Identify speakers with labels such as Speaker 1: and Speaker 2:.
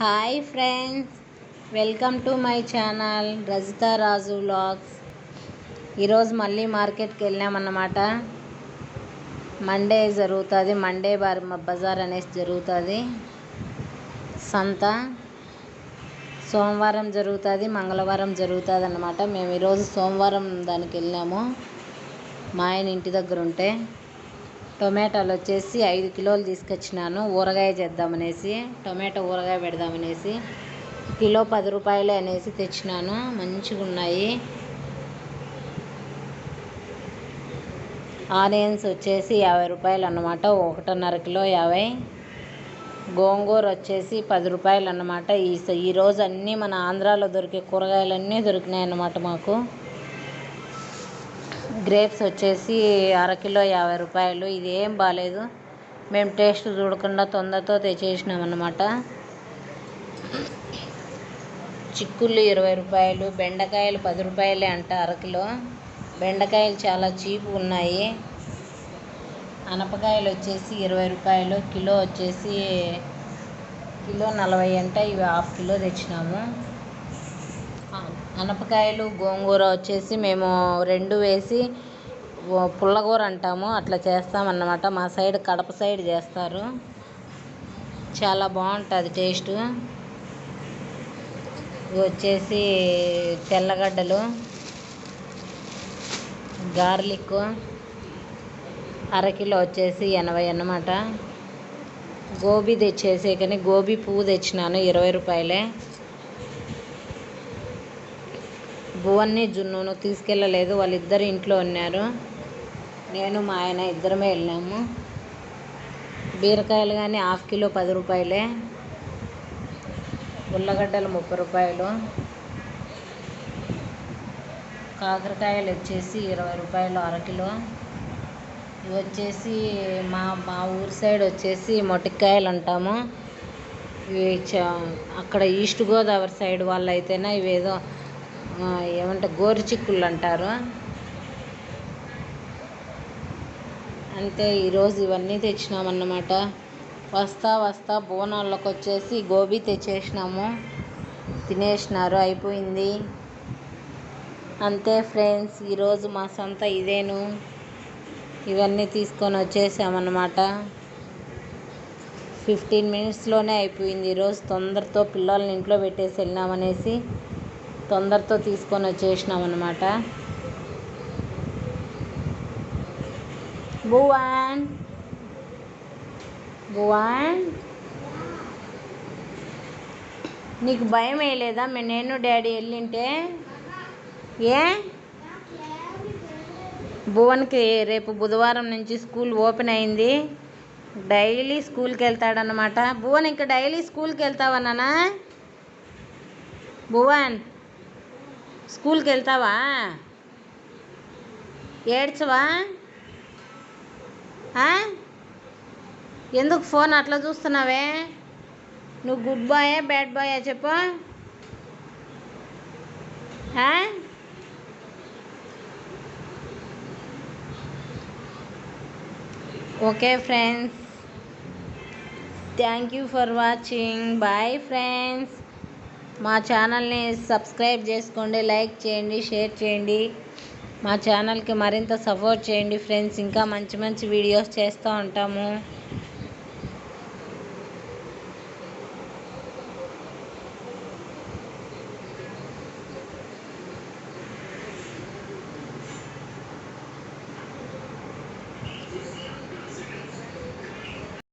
Speaker 1: Hi friends welcome to my channel Rajitha Raju vlogs ఈరోజు మళ్ళీ మార్కెట్కి వెళ్ళామన్నమాట. మండే జరుగుతుంది. మండే బార్ బజార్ అనేసి జరుగుతుంది. సంత. సోమవారం జరుగుతుంది. మంగళవారం జరుగుతుంది అన్నమాట మేము ఈరోజు సోమవారం దానికి వెళ్ళాము. మా ఆయన ఇంటి దగ్గర ఉంటే టొమాటోలు వచ్చేసి ఐదు కిలోలు తీసుకొచ్చినాను. ఊరగాయ చేద్దామనేసి టొమాటో ఊరగాయ పెడదామనేసి కిలో పది రూపాయలే అనేసి తెచ్చినాను. మంచిగా ఉన్నాయి ఆనియన్స్ వచ్చేసి యాభై రూపాయలు అన్నమాట ఒకటిన్నర కిలో యాభై. గోంగూర వచ్చేసి పది రూపాయలు అన్నమాట ఈ స- ఈరోజు అన్నీ మన ఆంధ్రాలో దొరికే కూరగాయలన్నీ దొరికినాయి అన్నమాట మాకు. గ్రేప్స్ వచ్చేసి అరకిలో యాభై రూపాయలు. ఇది ఏం బాగాలేదు మేము టేస్ట్ చూడకుండా తొందరతో తెచ్చేసినామన్నమాట చిక్కుళ్ళు ఇరవై రూపాయలు బెండకాయలు పది రూపాయలే అంట అరకిలో బెండకాయలు చాలా చీప్ ఉన్నాయి. అనపకాయలు వచ్చేసి ఇరవై రూపాయలు కిలో వచ్చేసి కిలో నలభై అంట. ఇవి హాఫ్ కిలో తెచ్చినాము. అనపకాయలు గోంగూర వచ్చేసి మేము రెండు వేసి పుల్లగూర అంటాము. అట్లా చేస్తామన్నమాట. మా సైడ్ కడప సైడ్ చేస్తారు. చాలా బాగుంటుంది టేస్ట్. ఇవి వచ్చేసి తెల్లగడ్డలు గార్లిక్ అరకిలో వచ్చేసి ఎనభై అన్నమాట. గోబీ తెచ్చేసి కానీ గోబీ పువ్వు తెచ్చినాను ఇరవై రూపాయలే. భువన్ని జున్నును తీసుకెళ్ళలేదు. వాళ్ళిద్దరు ఇంట్లో ఉన్నారు. నేను మా ఆయన ఇద్దరమే వెళ్ళాము. బీరకాయలు కానీ హాఫ్ కిలో పది రూపాయలే. ఉల్లగడ్డలు ముప్పై రూపాయలు. కాకరకాయలు వచ్చేసి ఇరవై రూపాయలు అరకిలో ఇవి వచ్చేసి మా మా ఊరి సైడ్ వచ్చేసి మొటికాయలు అంటాము. ఇవి చ అక్కడ ఈస్ట్ గోదావరి సైడ్ వాళ్ళు అయితేనే ఇవేదో ఏమంటే గోరు చిక్కుళ్ళు అంటారు. అంతే ఈరోజు ఇవన్నీ తెచ్చినామన్నమాట. వస్తా వస్తా బోనాళ్ళకి వచ్చేసి గోబీ తెచ్చేసినాము. తినేసినారు అయిపోయింది. అంతే ఫ్రెండ్స్ ఈరోజు మా సొంత ఇదేను. ఇవన్నీ తీసుకొని వచ్చేసామన్నమాట. ఫిఫ్టీన్ మినిట్స్లోనే అయిపోయింది ఈరోజు. తొందరతో పిల్లల్ని ఇంట్లో పెట్టేసి వెళ్ళినామనేసి తొందరతో తీసుకొని వచ్చేసినామన్నమాట భువన్. భువన్. నీకు భయం వేయలేదా? మే నేను డాడీ వెళ్ళింటే? ఏ? భువన్కి రేపు బుధవారం నుంచి స్కూల్ ఓపెన్ అయింది. డైలీ స్కూల్కి వెళ్తాడనమాట భువన్ ఇంకా డైలీ స్కూల్కి వెళ్తావా భువన్. స్కూల్కి వెళ్తావా ఏడ్చవా ఎందుకు ఫోన్ అట్లా చూస్తున్నావే? నువ్వు గుడ్ బాయా బ్యాడ్ బాయా చెప్పు. Okay friends. Thank you for watching. Bye friends. మా ఛానల్ని సబ్స్క్రైబ్ చేసుకోండి లైక్ చేయండి షేర్ చేయండి. మా ఛానల్కి మరింత సపోర్ట్ చేయండి ఫ్రెండ్స్. ఇంకా మంచి మంచి వీడియోస్ చేస్తూ ఉంటాము.